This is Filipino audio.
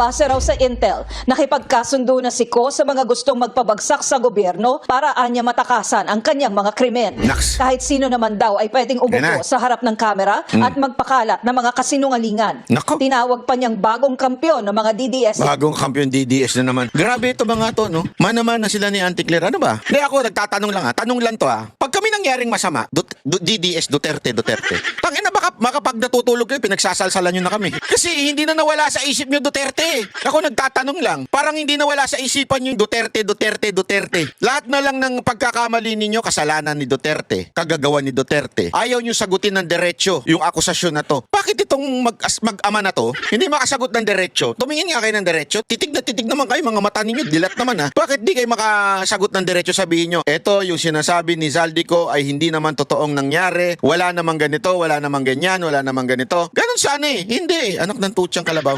Base raw sa intel, nakipagkasundo na si Ko sa mga gustong magpabagsak sa gobyerno para anya matakasan ang kanyang mga krimen. Naks. Kahit sino naman daw ay pwedeng Yan umupo na. Hmm. sa harap ng kamera at magpakalat ng mga kasinungalingan. Nako. Tinawag pa niyang bagong kampyon ng mga DDS Bagong kampiyon DDS na naman. Grabe ito mga to, no? Manaman na sila ni Auntie Claire. Ano ba? Hindi ako, nagtatanong lang ha. Tanong lang to ha. Pag kami nangyaring masama, Dut- Du- DDS, Duterte, Duterte. Tangin na baka, baka pag natutulog kayo, pinagsasalsalan nyo na kami. Kasi hindi na nawala sa isip nyo Duterte. Ako nagtatanong lang. Parang hindi nawala sa isipan nyo Duterte, Duterte, Duterte. Lahat na lang ng pagkakamali ninyo, kasalanan ni Duterte. Kagagawa ni Duterte. Ayaw nyo sagutin ng diretsyo yung akusasyon na to. Bakit itong mag mag-ama na to, hindi makasagot ng diretsyo? Tumingin nga kayo ng diretsyo. Titig na titig naman kayo, mga mata ninyo, dilat naman ha. Bakit di kayo makasagot ng diretsyo? Sabihin nyo, eto yung sinasabi ni Zaldico ay hindi naman totoong nangyari. Wala namang ganito, wala namang ganyan, wala namang ganito. Ganon sana eh. Hindi. Anak ng tutsang kalabaw.